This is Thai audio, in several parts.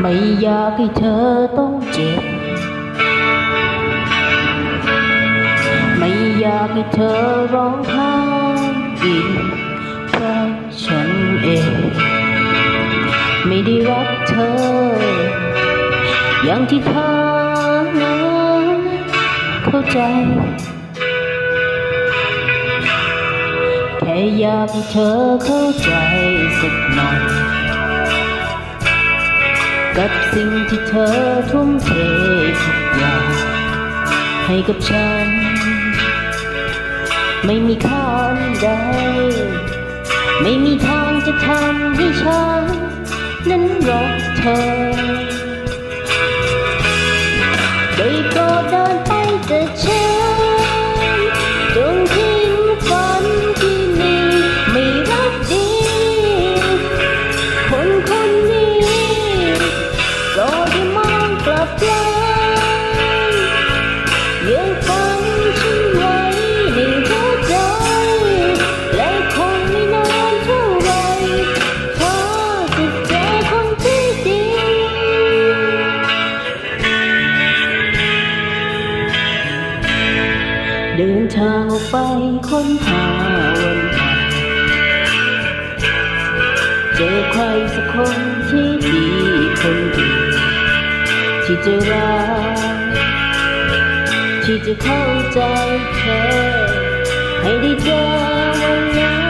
ไม่อยากให้เธอต้องเจ็บ ไม่อยากให้เธอร้องไห้อีกเพราะฉันเอง ไม่ได้รักเธอ อย่างที่เธอเข้าใจ แค่อยากให้เธอเข้าใจสักหน่อย กับสิ่งที่เธอทุ่มเททุกอย่างให้กับฉัน ไม่มีค่าอันใด ไม่มีทางจะทำให้ฉัน นั้นรักเธอ เดินทางออกไปค้นหาวันใหม่เจอใครสักคนที่ดีคนดีที่จะรักที่จะเข้าใจเธอให้ได้เจอวันนั้น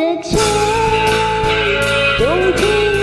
ได้โป